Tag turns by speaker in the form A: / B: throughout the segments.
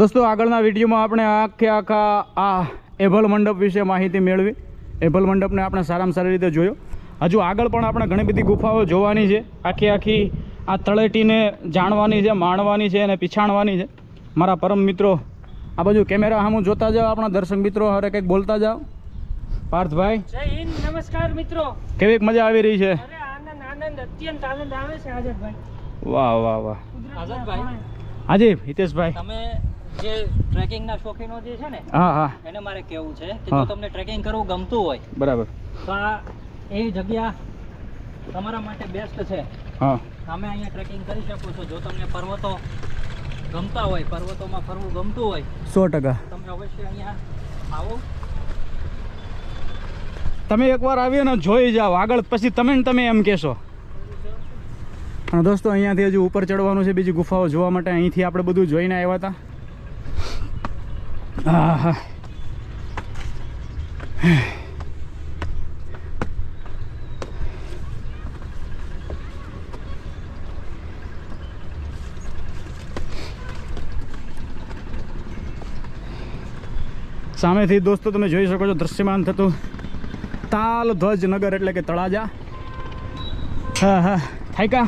A: દોસ્તો આગળના વિડીયોમાં આપણે આખે આખા આ એભલ મંડપ વિશે માહિતી મેળવી. એભલ મંડપને આપણે સારામાં સારી રીતે જોયો. હજુ આગળ પણ આપણે ઘણી બધી ગુફાઓ જોવાની છે. આખી આખી આ તળેટીને જાણવાની છે માણવાની છે અને પીછાણવાની છે. મારા પરમ મિત્રો આ બાજુ કેમેરા સામું જોતા જાઓ આપણા દર્શક મિત્રો હારે કંઈક બોલતા જાઓ. પાર્થભાઈ?
B: જય હિન્દ નમસ્કાર મિત્રો.
A: કેવીક મજા આવી રહી છે?
B: આનંદ આનંદ અત્યંત આનંદ આવે છે આઝાદભાઈ.
A: વાહ વાહ વાહ.
C: આઝાદભાઈ?
A: હાજી હિતેશભાઈ.
C: તમે જે ટ્રેકિંગના શોખીનો જે છે ને
A: હા હા.
C: એને મારે કેવું છે કે જો તમને ટ્રેકિંગ કરવું ગમતું હોય
A: બરાબર.
C: તો આ એ જગ્યા તમારા માટે બેસ્ટ છે.
A: હા.
C: તમે અહીંયા ટ્રેકિંગ કરી શકો છો. જો તમને પર્વતો ગમતા હોય પર્વતોમાં ફરવું ગમતું હોય
A: સો ટકા.
C: તમે અવશ્ય અહીંયા આવો.
A: તમે એકવાર આવીએ ને જોઈ જાઓ. આગળ પછી તમે તમે એમ કહેશો. અને દોસ્તો અહીંયાથી હજુ ઉપર ચડવાનું છે. બીજી ગુફાઓ જોવા માટે અહીંથી આપણે બધું જોઈને આવ્યા હતા. હા હા સામેથી દોસ્તો તમે જોઈ શકો છો દ્રશ્યમાન થતું તાલ ધ્વજ નગર એટલે કે તળાજા. હા હા. થાયકા?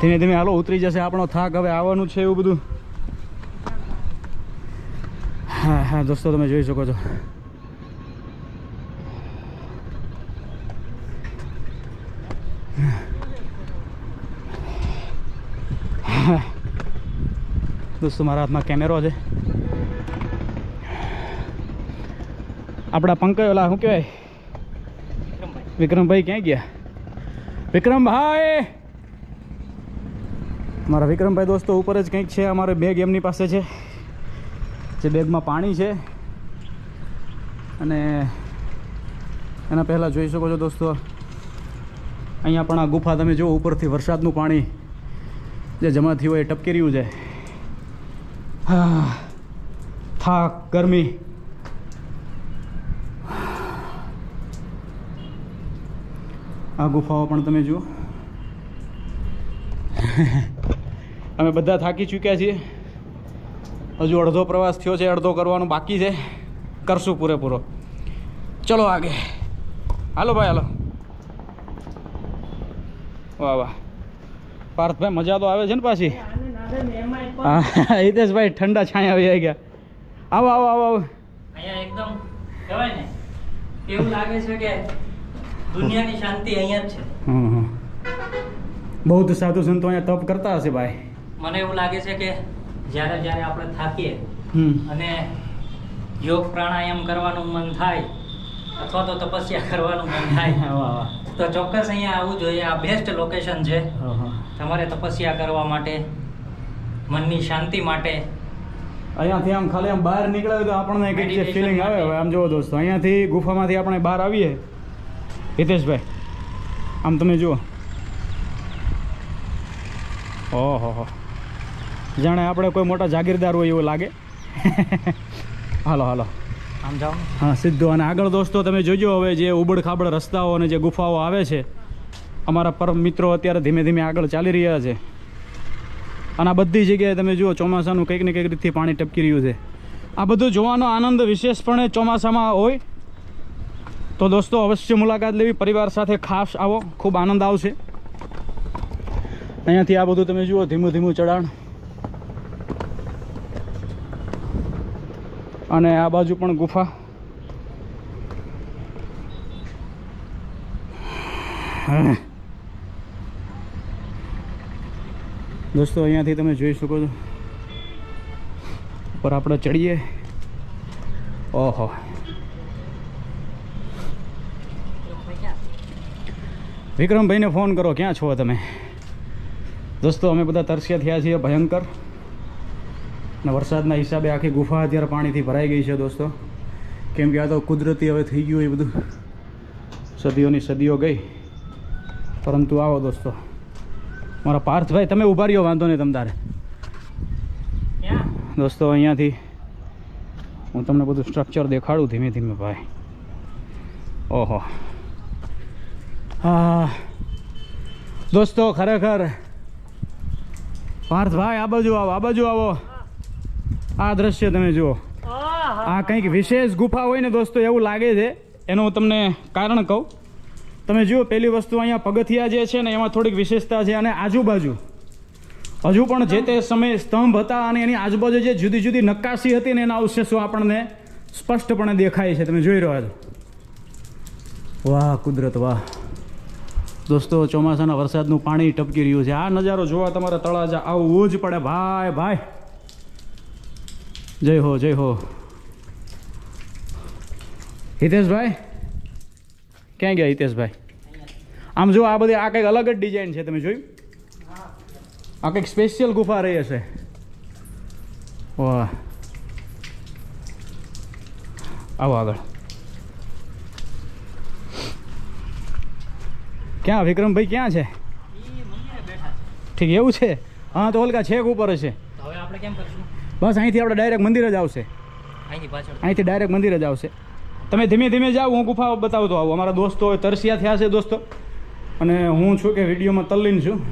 A: ધીમે ધીમે હાલો ઉતરી જશે આપણો થાક. હવે આવવાનું છે એવું બધું. હા હા, દોસ્તો, તમે જોઈ શકો છો. દોસ્તો, મારા હાથમાં કેમેરો છે. આપણા પંકજ ઓલા, શું કહેવાય?
C: વિક્રમભાઈ
A: ક્યાં ગયા? વિક્રમભાઈ! મારા વિક્રમભાઈ દોસ્તો ઉપર જ કંઈક છે, અમારે બેગ એમની પાસે છે. જે બેગમાં પાણી છે અને એના પહેલાં જોઈ શકો છો દોસ્તો, અહીંયા પણ આ ગુફા તમે જુઓ, ઉપરથી વરસાદનું પાણી જે જમા થયું હોય એ ટપકી રહ્યું છે થાક ગરમી. આ ગુફાઓ પણ તમે જુઓ. અમે બધા થાકી ચૂક્યા છીએ. હજુ અડધો પ્રવાસ થયો છે અડધો કરવાનો બાકી છે. કરશું પૂરેપૂરો. ચલો આગે. હાલો ભાઈ હાલો. વાહ વાહ. પાર્થભાઈ મજા તો આવે છે ને પાછી? હા હિતેશભાઈ ઠંડા છાંયા આવી ગયા. આવો આવો આવો આવો.
C: એકદમ કહેવાય ને એવું લાગે છે કે દુનિયાની શાંતિ અહીંયા જ છે?
A: બૌદ્ધ સાધુ સંતો અહીંયા તપ કરતા હશે ભાઈ.
C: મને એવું લાગે છે કે જ્યારે જ્યારે આપણે થાકીએ અને યોગ પ્રાણાયામ કરવાનું મન થાય અથવા તો તપસ્યા કરવાનું મન થાય તો ચોક્કસ અહીંયા આવવું જોઈએ. આ બેસ્ટ લોકેશન છે. તમારે તપસ્યા કરવા માટે મનની શાંતિ માટે.
A: અહીંયાથી આમ ખાલી આમ બહાર નીકળે તો આપણને એક જે ફિલિંગ આવે. હવે આમ જુઓ દોસ્તો અહીંયાથી ગુફામાંથી આપણે બહાર આવીએ. હિતેશભાઈ આમ તમે જુઓ. ઓહો હો. જાણે આપણે કોઈ મોટા જાગીરદાર હોય એવું લાગે. હાલો હાલો.
C: આમ જાઓ.
A: હા સીધું. અને આગળ દોસ્તો તમે જોજો હવે જે ઉબડ ખાબડ રસ્તાઓ અને જે ગુફાઓ આવે છે અમારા પરમ મિત્રો અત્યારે ધીમે ધીમે આગળ ચાલી રહ્યા છે. અને આ બધી જગ્યાએ તમે જુઓ ચોમાસાનું કંઈક ને કંઈક રીતથી પાણી ટપકી રહ્યું છે. આ બધું જોવાનો આનંદ વિશેષપણે ચોમાસામાં હોય. તો દોસ્તો અવશ્ય મુલાકાત લેવી. પરિવાર સાથે ખાસ આવો. ખૂબ આનંદ આવશે. અહીંયાથી આ બધું તમે જુઓ ધીમું ધીમું ચઢાણ. અને આ બાજુ પણ ગુફા. દોસ્તો, અહીંયાથી તમે જોઈ શકો છો. ઉપર આપણે ચડીએ. ઓહો. વિક્રમભાઈને ફોન કરો, ક્યાં છો તમે? દોસ્તો, અમે બધા તરસ્યા થયા છીએ ભયંકર. અને વરસાદના હિસાબે આખી ગુફા અત્યારે પાણીથી ભરાઈ ગઈ છે દોસ્તો. કેમ કે આ તો કુદરતી હવે થઈ ગયું એ બધું. સદીઓની સદીઓ ગઈ. પરંતુ આવો દોસ્તો. મારા પાર્થભાઈ, તમે ઊભા રહ્યો, વાંધો નહીં તમ તારે
C: ક્યાં
A: દોસ્તો, અહીંયાથી હું તમને બધું સ્ટ્રક્ચર દેખાડું ધીમે ધીમે, ભાઈ. ઓહો. હા દોસ્તો, ખરેખર. પાર્થભાઈ, આ બાજુ આવો, આ બાજુ આવો. આ દ્રશ્ય તમે જુઓ. આ કંઈક વિશેષ ગુફા હોય ને દોસ્તો એવું લાગે છે. એનું હું તમને કારણ કહું. તમે જુઓ પહેલી વસ્તુ અહીંયા પગથિયા જે છે ને એમાં થોડીક વિશેષતા છે અને આજુબાજુ. હજુ પણ જે તે સમયે સ્તંભ હતા અને એની આજુબાજુ જે જુદી જુદી નક્કાશી હતી ને એના અવશેષો આપણને સ્પષ્ટપણે દેખાય છે. તમે જોઈ રહ્યા છો. વાહ કુદરત વાહ. દોસ્તો ચોમાસાના વરસાદનું પાણી ટપકી રહ્યું છે. આ નજારો જોવા તમારે તળાજા આવવું જ પડે. ભાઈ ભાઈ. જય હો જય હો. હિતેશભાઈ? ક્યાં ગયા હિતેશભાઈ? આમ જો આ બધી આ કંઈક અલગ જ ડિઝાઇન છે તમે જોયું? આ કંઈક સ્પેશિયલ ગુફા રહી હશે. વાહ. આવો આગળ. ક્યાં વિક્રમભાઈ ક્યાં છે? ઠીક એવું છે? હા તો ઓલકા છેક ઉપર
C: હશે. હવે આપણે કેમ કરશું?
A: બસ અહીંથી આપણે ડાયરેક્ટ મંદિર જ આવશે.
C: અહીંથી
A: ડાયરેક્ટ મંદિર જ આવશે. તમે ધીમે ધીમે જાઓ હું ગુફા બતાવતો આવું. અમારા દોસ્તો તરસિયા થયા છે દોસ્તો. અને હું છું કે વિડીયોમાં તલ્લીન છું.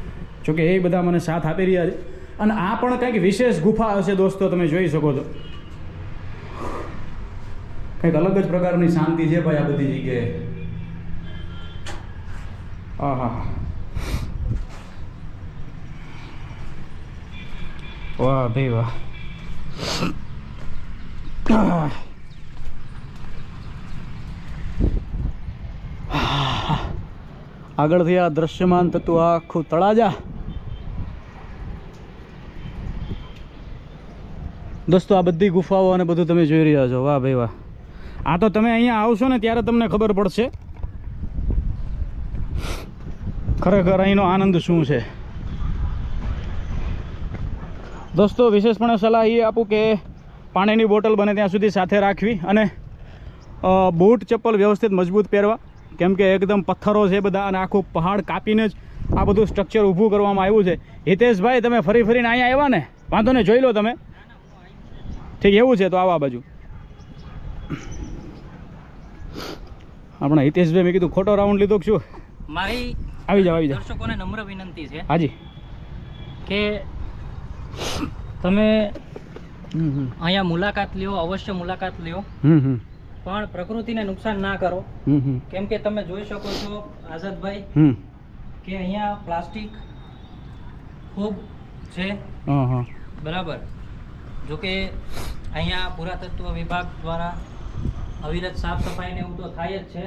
A: જોકે એ બધા મને સાથ આપી રહ્યા છે. અને આ પણ કંઈક વિશેષ ગુફા હશે દોસ્તો તમે જોઈ શકો છો. કંઈક અલગ જ પ્રકારની શાંતિ છે ભાઈ આ બધી જગ્યાએ. હા હા વાહ ભાઈ વાહ. આહ. આગળથી આ દ્રશ્યમાન થતું આખું તળાજા. દોસ્તો, આ બધી ગુફાઓ અને બધું તમે જોઈ રહ્યા છો. વાહ ભાઈ વાહ. આ તો તમે અહીંયા આવશો ને ત્યારે તમને ખબર પડશે. ખરેખર અહીંનો આનંદ શું છે? દોસ્તો વિશેષપણે સલાહ એ આપું કે પાણીની બોટલ બને ત્યાં સુધી સાથે રાખવી અને બૂટ ચપ્પલ વ્યવસ્થિત મજબૂત પહેરવા. કેમ કે એકદમ પથ્થરો છે બધા અને આખું પહાડ કાપીને જ આ બધું સ્ટ્રક્ચર ઊભું કરવામાં આવ્યું છે. હિતેશભાઈ તમે ફરી ફરીને અહીંયા આવ્યા ને? વાંધો ને જોઈ લો તમે. ઠીક એવું છે તો આવા બાજુ. આપણે હિતેશભાઈ મેં કીધું ખોટો રાઉન્ડ લીધો છું શું?
C: મારી
A: આવી જાવ આવી જાવ
C: દર્શકોને નમ્ર વિનંતી છે
A: હાજી.
C: કે તમે અહીંયા મુલાકાત લ્યો અવશ્ય મુલાકાત લ્યો. પણ પ્રકૃતિને નુકસાન ના કરો. કેમ કે તમે જોઈ શકો છો આઝાદભાઈ કે અહીંયા પ્લાસ્ટિક ખૂબ છે. બરાબર. જો કે અહીંયા પુરાતત્વ વિભાગ દ્વારા અવિરત સાફ સફાઈ ને એવું તો થાય જ છે.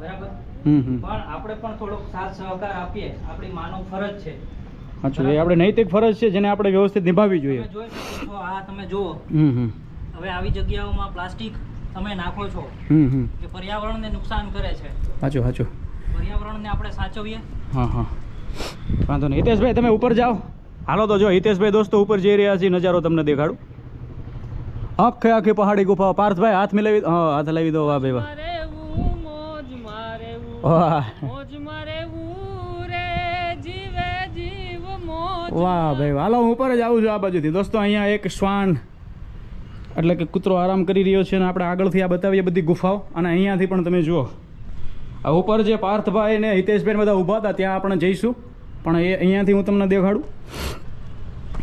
C: બરાબર? પણ આપણે પણ થોડોક સાથ સહકાર આપીએ. આપણી માનવ ફરજ છે.
A: અચ્છા એ આપણે નૈતિક ફરજ છે જેને આપણે વ્યવસ્થિત નિભાવવી જોઈએ.
C: તમે જોઈ શકો છો આ તમે જુઓ.
A: હમ હમ.
C: હવે આવી જગ્યાઓમાં પ્લાસ્ટિક તમે નાખો છો.
A: હમ હમ.
C: જે પર્યાવરણને નુકસાન કરે છે.
A: સાચું સાચું.
C: પર્યાવરણને આપણે સાચવીએ.
A: હા હા. વાંધો નહીં. હિતેશભાઈ તમે ઉપર જાઓ. હાલો તો જો હિતેશભાઈ દોસ્તો ઉપર જઈ રહ્યા છીએ નજારો તમને દેખાડું. આખે આખી પહાડી ગુફા પાર્થભાઈ હાથ મિલાવી હા હાથ લાવી દો. વાહ ભાઈ વાહ. વાહ ભાઈ હાલો, હું ઉપર જ આવું છું આ બાજુથી. દોસ્તો, અહીંયા એક શ્વાન, એટલે કે કૂતરો આરામ કરી રહ્યો છે અને આપણે આગળથી આ બતાવીએ બધી ગુફાઓ. અને અહીંયાથી પણ તમે જુઓ. આ ઉપર જે પાર્થભાઈ ને હિતેશભાઈ બધા ઊભા હતા, ત્યાં આપણે જઈશું. પણ એ અહીંયાથી હું તમને દેખાડું.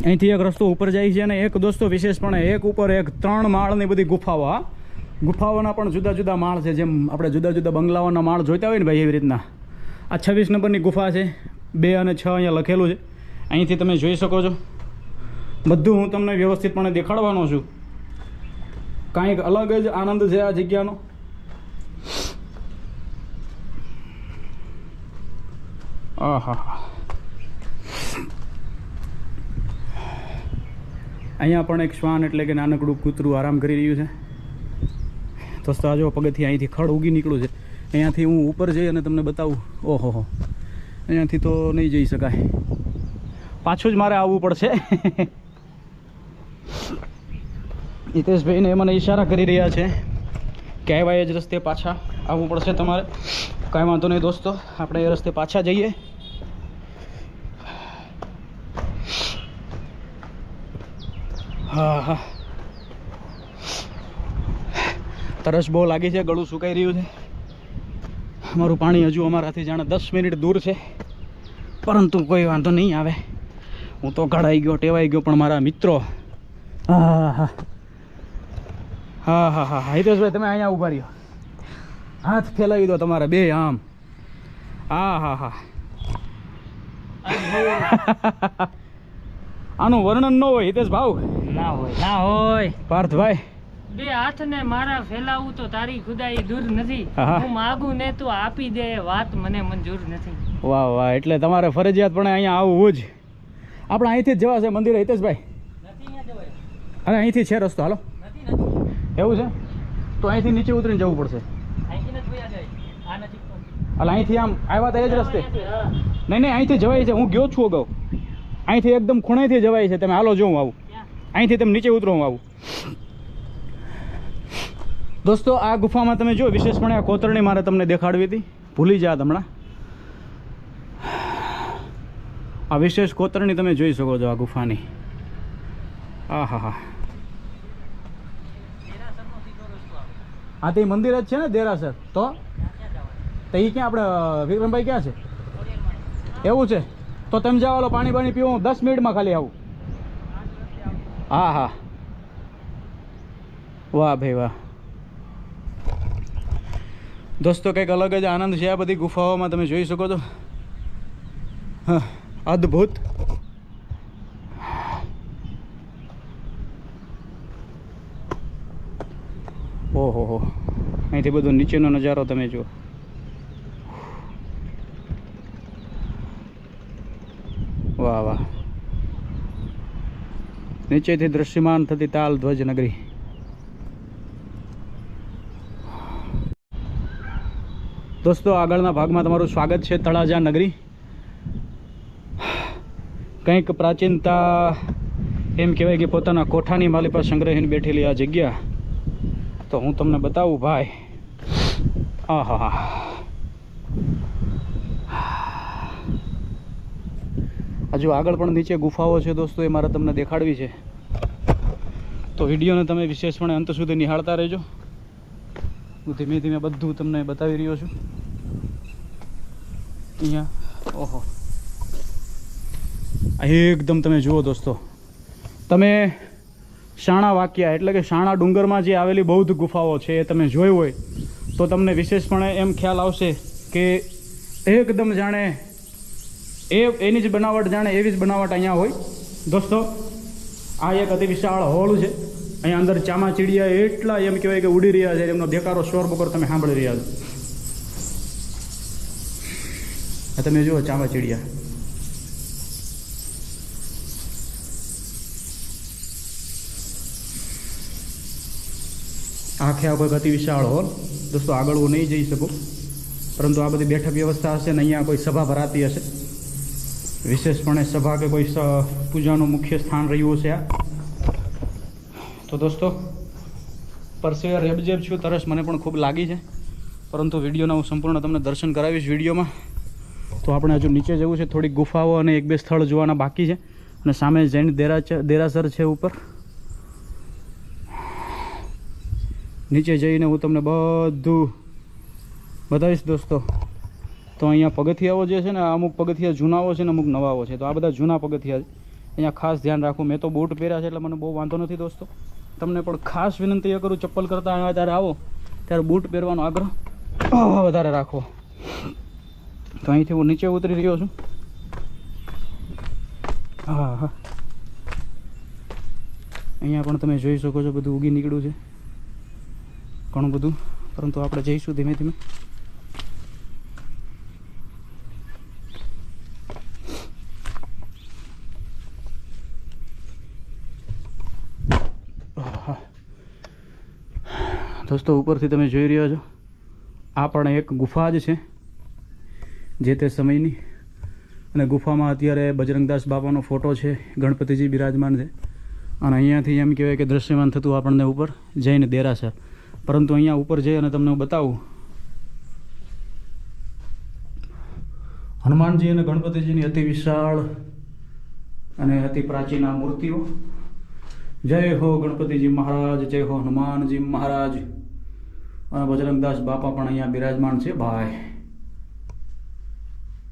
A: અહીંથી એક રસ્તો ઉપર જાય છે અને એક દોસ્તો વિશેષપણે એક ઉપર એક ત્રણ માળની બધી ગુફાઓ, હા. ગુફાઓના પણ જુદા જુદા માળ છે. જેમ આપણે જુદા જુદા બંગલાઓના માળ જોઈતા હોય ને ભાઈ એવી રીતના. આ છવ્વીસ નંબરની ગુફા છે. બે અને છ અહીંયા લખેલું છે. અહીંથી તમે જોઈ શકો છો. બધું હું તમને વ્યવસ્થિતપણે દેખાડવાનો છું. કાંઈક અલગ જ આનંદ છે આ જગ્યાનો. આહા. અહીંયા પણ એક શ્વાન એટલે કે નાનકડું કૂતરું આરામ કરી રહ્યું છે. તો સાજો પગથી અહીંથી ખડ ઉગી નીકળ્યું છે. અહીંયાથી હું ઉપર જઈ અને તમને બતાવું. ઓહો અહીંયાથી તો નહીં જઈ શકાય. પાછું જ મારે આવવું પડશે. હિતેશભાઈને મને ઈશારા કરી રહ્યા છે કે આવ્યા જ રસ્તે પાછા આવવું પડશે તમારે. કાંઈ વાંધો નહીં દોસ્તો, આપણે એ રસ્તે પાછા જઈએ. હા હા. તરસ બહુ લાગી છે, ગળું સુકાઈ રહ્યું છે. અમારું પાણી હજુ અમારાથી જાણે દસ મિનિટ દૂર છે. પરંતુ કોઈ વાંધો નહીં આવે. હું તો ઘડાઈ ગયો ટેવાઈ ગયો પણ મારા મિત્રો. હા હા હા હા હા. હા હિતેશભાઈ તમે અહીંયા ઊભા રહ્યો. હાથ ફેલાવી દો તમારા બે આમ. હા હા હા. આનું વર્ણન ન હોય હિતેશ ભાવ.
C: ના હોય ના હોય.
A: પાર્થભાઈ.
B: બે હાથને મારા ફેલાવું તો તારી ખુદાઈ દૂર નથી. હું. માગું ને તું આપી દે વાત મને મંજૂર નથી.
A: વાહ વાહ. એટલે તમારે ફરજિયાતપણે અહીંયા આવવું જ. આપણે અહીંથી જ જવા છે મંદિરે હિતેશભાઈ? અરે અહીંથી છે રસ્તો હાલો. એવું છે? તો અહીંથી નીચે ઉતરીને જવું પડશે.
C: તો
A: એટલે અહીંથી આમ આવ્યા હતા એ જ રસ્તે. નહીં નહીં અહીંથી જવાય છે. હું ગયો છું અગાઉ. અહીંથી એકદમ ખૂણેથી જવાય છે. તમે હાલો જો હું આવું. અહીંથી તમે નીચે ઉતરો હું આવું. દોસ્તો આ ગુફામાં તમે જો વિશેષપણે આ કોતરણી મારે તમને દેખાડવી હતી. ભૂલી જાત હમણાં. આ વિશેષ કોતરણી તમે જોઈ શકો છો આ ગુફાની. આ હા હા તે મંદિર જ છે ને દેરાસર. તો? તો એ ક્યાં આપણે વિક્રમભાઈ ક્યાં છે? એવું છે? તો તમે જાઓ પાણી પાણી પીવું, હું દસ મિનિટમાં ખાલી આવું. હા હા વાહ ભાઈ વાહ. દોસ્તો, કંઈક અલગ જ આનંદ છે આ બધી ગુફાઓમાં, તમે જોઈ શકો છો. હા અદ્ભુત. ઓહો, હો. અહીંથી બધો નીચેનો નજારો તમે જુઓ. વાહ વાહ. નીચેથી દૃશ્યમાન થતી તાલ ધ્વજ નગરી. દોસ્તો, આગળના ભાગમાં તમારું સ્વાગત છે તળાજા નગરી. કંઈક પ્રાચીનતા, એમ કહેવાય કે પોતાના કોઠાની માલી પર સંગ્રહીને બેઠેલી આ જગ્યા. તો હું તમને બતાવું, ભાઈ. આહા. હજુ આગળ પણ નીચે ગુફાઓ છે દોસ્તો, એ મારે તમને દેખાડવી છે. તો વિડીયોને તમે વિશેષપણે અંત સુધી નિહાળતા રહેજો. હું ધીમે ધીમે બધું તમને બતાવી રહ્યો છું. અહીંયા, ઓહો. એકદમ તમે જુઓ દોસ્તો. તમે શાણા વાક્યા, એટલે કે શાણા ડુંગરમાં જે આવેલી બૌદ્ધ ગુફાઓ છે એ તમે જોઈ હોય, તો તમને વિશેષપણે એમ ખ્યાલ આવશે કે એકદમ જાણે એ, એની જ બનાવટ જાણે એવી જ બનાવટ અહીંયા હોય. દોસ્તો, આ એક અતિ વિશાળ હોલ છે. અહીંયા અંદર ચામાચીડિયા એટલા એમ કહેવાય કે ઉડી રહ્યા છે, એમનો દેકારો શોર બકોર તમે સાંભળી રહ્યા છો. તમે જુઓ ચામાચીડિયા. આખે આ કોઈ અતિ વિશાળ હોલ? દોસ્તો, આગળ હું નહીં જઈ શકું. પરંતુ આ બધી બેઠક વ્યવસ્થા હશે ને અહીંયા કોઈ સભા ભરાતી હશે? વિશેષપણે સભા કે કોઈ પૂજાનું મુખ્ય સ્થાન રહ્યું હશે આ? તો દોસ્તો પરસે રેબજેબ છું, તરસ મને પણ ખૂબ લાગી છે. પરંતુ વિડીયોના હું સંપૂર્ણ તમને દર્શન કરાવીશ વિડીયોમાં. તો આપણે હજુ નીચે જવું છે, થોડીક ગુફાઓ અને એક બે સ્થળ જોવાના બાકી છે. અને સામે જૈન દેરા દેરાસર છે ઉપર. નીચે જઈને હું તમને બધું બતાવીશ દોસ્તો. તો અહીંયા પગથિયાઓ જે છે ને, અમુક પગથિયા જૂનાઓ છે ને, અમુક નવાઓ છે. તો આ બધા જૂના પગથિયા અહીંયા ખાસ ધ્યાન રાખવું મેં તો બૂટ પહેર્યા છે એટલે મને બહુ વાંધો નથી દોસ્તો. તમને પણ ખાસ વિનંતી એ કરું, ચપ્પલ કરતાં અહીંયા ત્યારે આવો. ત્યારે બૂટ પહેરવાનો આગ્રહ વધારે રાખવો તો અહીંથી હું નીચે ઉતરી રહ્યો છું. હા હા અહીંયા પણ તમે જોઈ શકો છો, બધું ઉગી નીકળ્યું છે. ઘણું બધું. પરંતુ આપણે જઈશું ધીમે ધીમે. દોસ્તો, ઉપરથી તમે જોઈ રહ્યા છો, આ પણ એક ગુફા જ છે, જે તે સમયની. અને ગુફામાં અત્યારે બજરંગદાસ બાપાનો ફોટો છે, ગણપતિજી બિરાજમાન છે. અને અહીંયાથી એમ કહેવાય કે દૃશ્યમાન થતું આપણને ઉપર જઈને દેરાસર. પરંતુ અહીંયા ઉપર જઈ અને તમને બતાવું. હનુમાનજી અને ગણપતિજીની અતિ વિશાળ અને અતિ પ્રાચીન આ મૂર્તિઓ. જય હો ગણપતિજી મહારાજ, જય હો હનુમાનજી મહારાજ. અને બજરંગદાસ બાપા પણ અહીંયા બિરાજમાન છે, ભાઈ.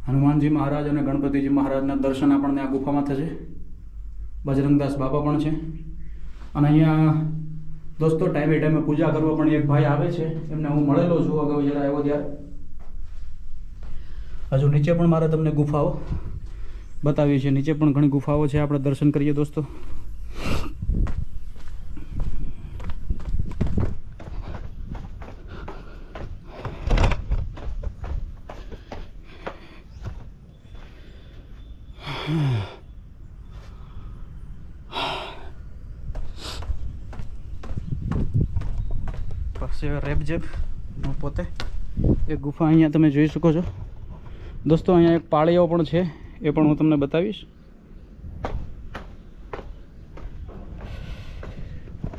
A: હનુમાનજી મહારાજ અને ગણપતિજી મહારાજના દર્શન આપણને આ ગુફામાં થશે. બજરંગદાસ બાપા પણ છે. અને અહીંયા દોસ્તો, ટાઈમે ટાઈમે પૂજા કરવા પણ એક ભાઈ આવે છે. એમને હું મળેલો છું અગાઉ જ્યારે આવ્યો ત્યારે. હજુ નીચે પણ મારે તમને ગુફાઓ બતાવી છે નીચે પણ ઘણી ગુફાઓ છે. આપણે દર્શન કરીએ દોસ્તો. રેબજેબ પોતે. એ ગુફા અહીંયા તમે જોઈ શકો છો. દોસ્તો, અહીંયા એક પાળીઓ પણ છે, એ પણ હું તમને બતાવીશ.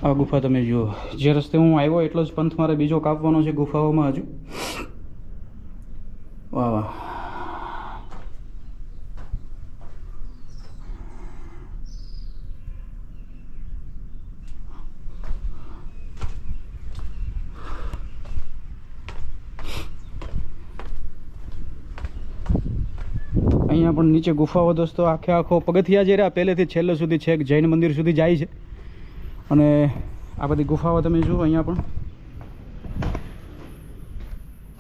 A: આ ગુફા તમે જુઓ. જે રસ્તે હું આવ્યો, એટલો જ પંથ મારે બીજો કાપવાનો છે ગુફાઓમાં હજુ. વાહ વાહ. અહીંયા પણ નીચે ગુફાઓ દોસ્તો, આખે આખો પગથિયા જે રહ્યા, પહેલેથી છેલ્લે સુધી છેક જૈન મંદિર સુધી જાય છે. અને આ બધી ગુફાઓ તમે જુઓ અહીંયા પણ.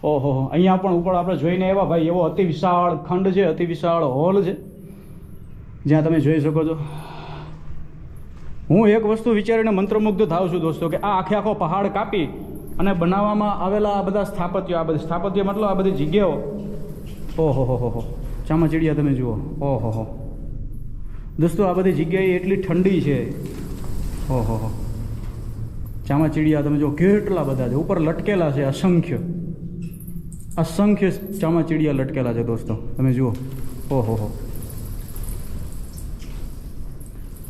A: ઓહો. અહીંયા પણ ઉપર આપણે જોઈને એવા ભાઈ, એવો અતિ વિશાળ ખંડ છે અતિ વિશાળ હોલ છે. જ્યાં તમે જોઈ શકો છો. હું એક વસ્તુ વિચારીને મંત્રમુગ્ધ થાઉં છું દોસ્તો, કે આ આખે આખો પહાડ કાપી અને બનાવવામાં આવેલા આ બધા સ્થાપત્યો, આ બધી સ્થાપત્ય મતલબ આ બધી જગ્યાઓ. ઓહો, હો હો હો. ચામાચીડિયા તમે જુઓ. ઓહો હો. દોસ્તો, આ બધી જગ્યાએ એટલી ઠંડી છે. ઓહો હો. ચામાચીડિયા તમે જુઓ કેટલા બધા છે. ઉપર લટકેલા છે અસંખ્ય. અસંખ્ય ચામાચીડિયા લટકેલા છે દોસ્તો, તમે જુઓ. ઓહો હો.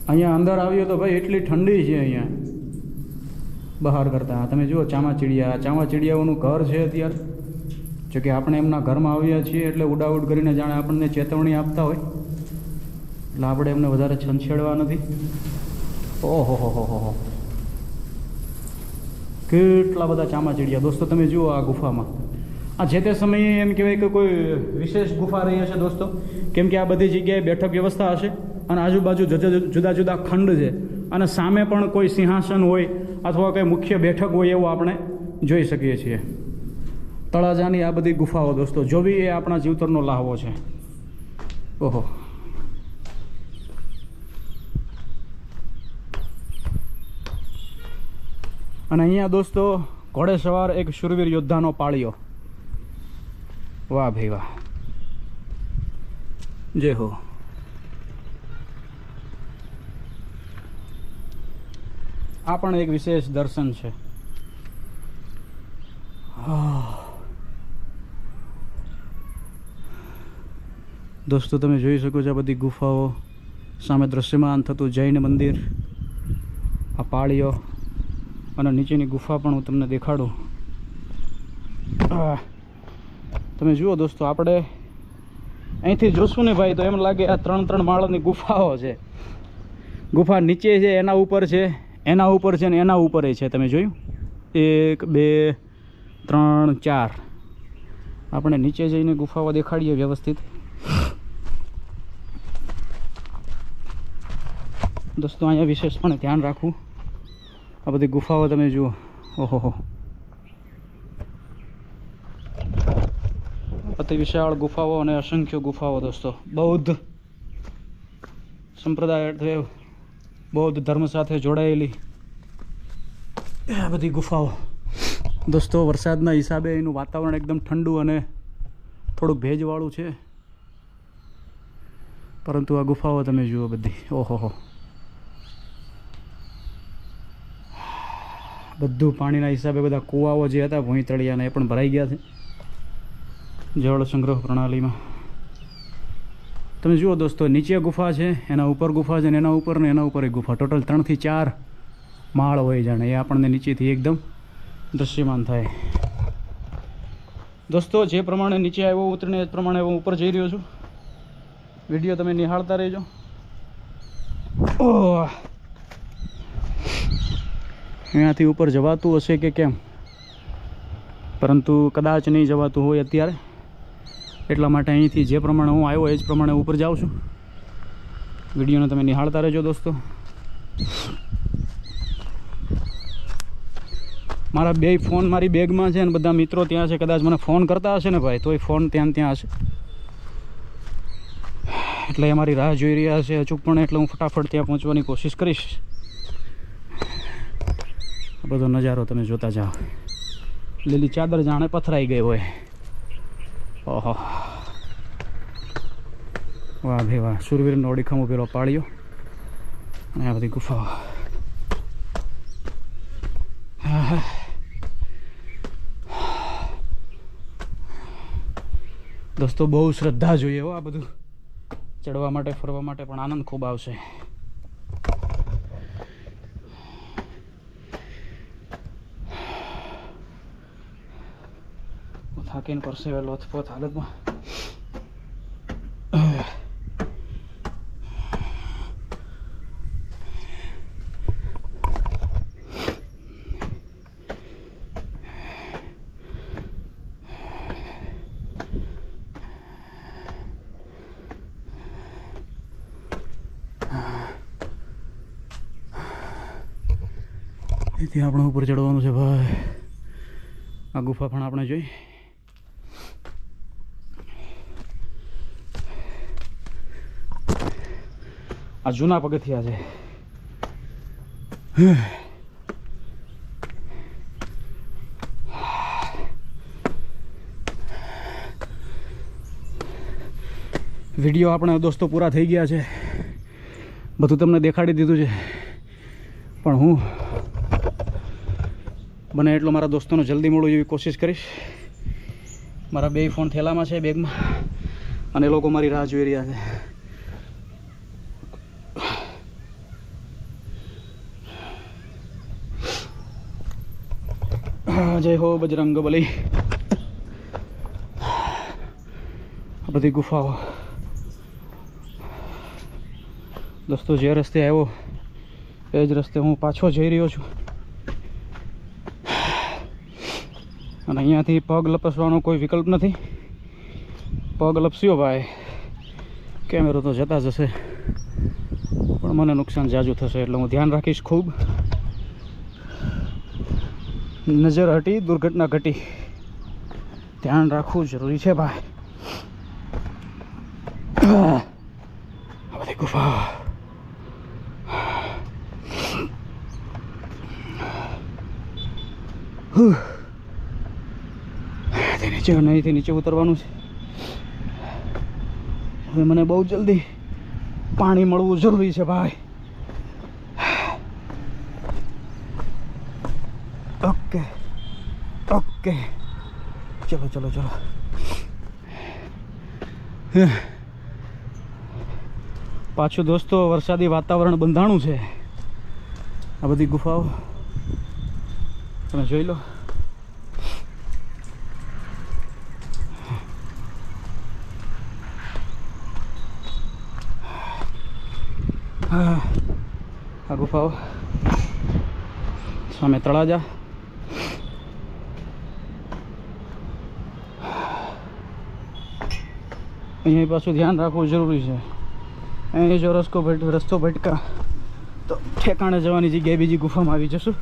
A: અહીંયા અંદર આવ્યો તો ભાઈ એટલી ઠંડી છે અહીંયા. બહાર કરતાં. તમે જુઓ, ચામાચીડિયા. ચામાચીડિયાઓનું ઘર છે અત્યારે. જો કે આપણે એમના ઘરમાં આવ્યા છીએ એટલે ઉડાઉડ કરીને જાણે આપણને ચેતવણી આપતા હોય. એટલે આપણે એમને વધારે છંછેડવા નથી. ઓહો હો હો હો હો કેટલા બધા ચામાચીડિયા. દોસ્તો તમે જુઓ આ ગુફામાં. આ જે તે સમયે એમ કહેવાય કે કોઈ વિશેષ ગુફા રહી હશે દોસ્તો. કેમ કે આ બધી જગ્યાએ બેઠક વ્યવસ્થા હશે અને આજુબાજુ જુદા જુદા ખંડ છે. અને સામે પણ કોઈ સિંહાસન હોય અથવા કોઈ મુખ્ય બેઠક હોય એવું આપણે જોઈ શકીએ છીએ. તળાજાની આ બધી ગુફાઓ દોસ્તો જોવી એ આપણા જીવતરનો લાહવો છે. ઓહો. અને અહીંયા દોસ્તો, ઘોડે સવાર એક શુરવીર યોદ્ધાનો પાળ્યો. વાહ ભાઈ વાહ. જય હો. આ પણ એક વિશેષ દર્શન છે. દોસ્તો, તમે જોઈ શકો છો આ બધી ગુફાઓ. સામે દ્રશ્યમાન થતું જૈન મંદિર, આ પાળીઓ અને નીચેની ગુફા પણ હું તમને દેખાડું. તમે જુઓ દોસ્તો, આપણે અહીંથી જોશું ને ભાઈ તો એમ લાગે આ ત્રણ ત્રણ માળની ગુફાઓ છે. ગુફા નીચે છે, એના ઉપર છે, એના ઉપર છે ને એના ઉપર છે. તમે જોયું? એક, બે, ત્રણ, ચાર. આપણે નીચે જઈને ગુફાઓ દેખાડીએ વ્યવસ્થિત. દોસ્તો, અહીંયા વિશેષપણે ધ્યાન રાખવું. આ બધી ગુફાઓ તમે જુઓ. ઓહો અતિ વિશાળ ગુફાઓ અને અસંખ્ય ગુફાઓ, દોસ્તો. બૌદ્ધ સંપ્રદાય એટલે બૌદ્ધ ધર્મ સાથે જોડાયેલી આ બધી ગુફાઓ. દોસ્તો, વરસાદના હિસાબે એનું વાતાવરણ એકદમ ઠંડુ અને થોડુંક ભેજવાળું છે. પરંતુ આ ગુફાઓ તમે જુઓ બધી. ઓહો બધું પાણીના હિસાબે બધા કૂવાઓ જે હતા ભૂંતળિયાના એ પણ ભરાઈ ગયા છે. જળ સંગ્રહ પ્રણાલીમાં. તમે જુઓ દોસ્તો, નીચે ગુફા છે, એના ઉપર ગુફા છે, ને એના ઉપર ને એના ઉપર એક ગુફા. ટોટલ ત્રણથી ચાર માળ હોય જાણે, એ આપણને નીચેથી એકદમ દૃશ્યમાન થાય. દોસ્તો, જે પ્રમાણે નીચે આવ્યો, ઉતરીને એ પ્રમાણે હું ઉપર જઈ રહ્યો છું. વીડિયો તમે નિહાળતા રહેજો. ઓહ! અહીંયાથી ઉપર જવાતું હશે કે કેમ? પરંતુ કદાચ નહીં જવાતું હોય અત્યારે. એટલા માટે અહીંથી જે પ્રમાણે હું આવ્યો એ જ પ્રમાણે ઉપર જાઉં છું. વિડીયોને તમે નિહાળતા રહેજો દોસ્તો. મારા બે ફોન મારી બેગમાં છે અને બધા મિત્રો ત્યાં છે. કદાચ મને ફોન કરતા હશે ને ભાઈ, તોય ફોન ત્યાં ત્યાં હશે. એટલે એ મારી રાહ જોઈ રહ્યા છે. અચૂકપણે એટલે હું ફટાફટ ત્યાં પહોંચવાની કોશિશ કરીશ. બધો નજારો તમે જોતા જાઓ. લીલી ચાદર જાણે પથરાઈ ગઈ હોય. ઓહો. વાહ ભાઈ વાહ. સુરવીરનો ઓડીખમ પેલો પાળ્યો. અને આ બધી ગુફાઓ. દોસ્તો, બહુ શ્રદ્ધા જોઈએ હો આ બધું. ચડવા માટે, ફરવા માટે પણ આનંદ ખૂબ આવશે. થાકીને પરસેવે લોથપોથ હાલતમાં ત્યાં આપણે ઉપર ચડવાનું છે ભાઈ. આ ગુફા પણ આપણે જોઈ. આ જૂના પગથિયા છે. વીડિયો આપણે દોસ્તો પૂરા થઈ ગયા છે. બધું તમને દેખાડી દીધું છે. પણ હું બને એટલો મારા દોસ્તોને જલ્દી મળું એવી કોશિશ કરીશ. મારા બે ફોન થેલામાં છે બેગમાં અને લોકો મારી રાહ જોઈ રહ્યા છે હા, જય હો બજરંગ બલી. આ બધી ગુફાઓ. દોસ્તો, જે રસ્તે આવ્યો, એ જ રસ્તે હું પાછો જઈ રહ્યો છું. અને અહીંયાથી પગ લપસવાનો કોઈ વિકલ્પ નથી. પગ લપસ્યો ભાઈ. કેમેરો તો જતા જશે પણ મને નુકસાન જાજુ થશે, એટલે હું ધ્યાન રાખીશ ખૂબ. નજર હટી, દુર્ઘટના ઘટી. ધ્યાન રાખવું જરૂરી છે, ભાઈ. બધી ગુફા. નીચે અહીંથી નીચે ઉતરવાનું છે. હવે મને બહુ જલ્દી પાણી મળવું જરૂરી છે, ભાઈ ઓકે ઓકે. ચલો ચલો ચલો. પાછું દોસ્તો, વરસાદી વાતાવરણ બંધાણું છે. આ બધી ગુફાઓ. તમે જોઈ લો. આ ગુફાઓ. સામે તળાજા. અહીંયા પાછું ધ્યાન રાખવું જરૂરી છે. અહીં જો રસ્તો ભટ, રસ્તો ભટકા. તો ઠેકાણે જવાની જગ્યાએ બીજી ગુફામાં આવી જશું.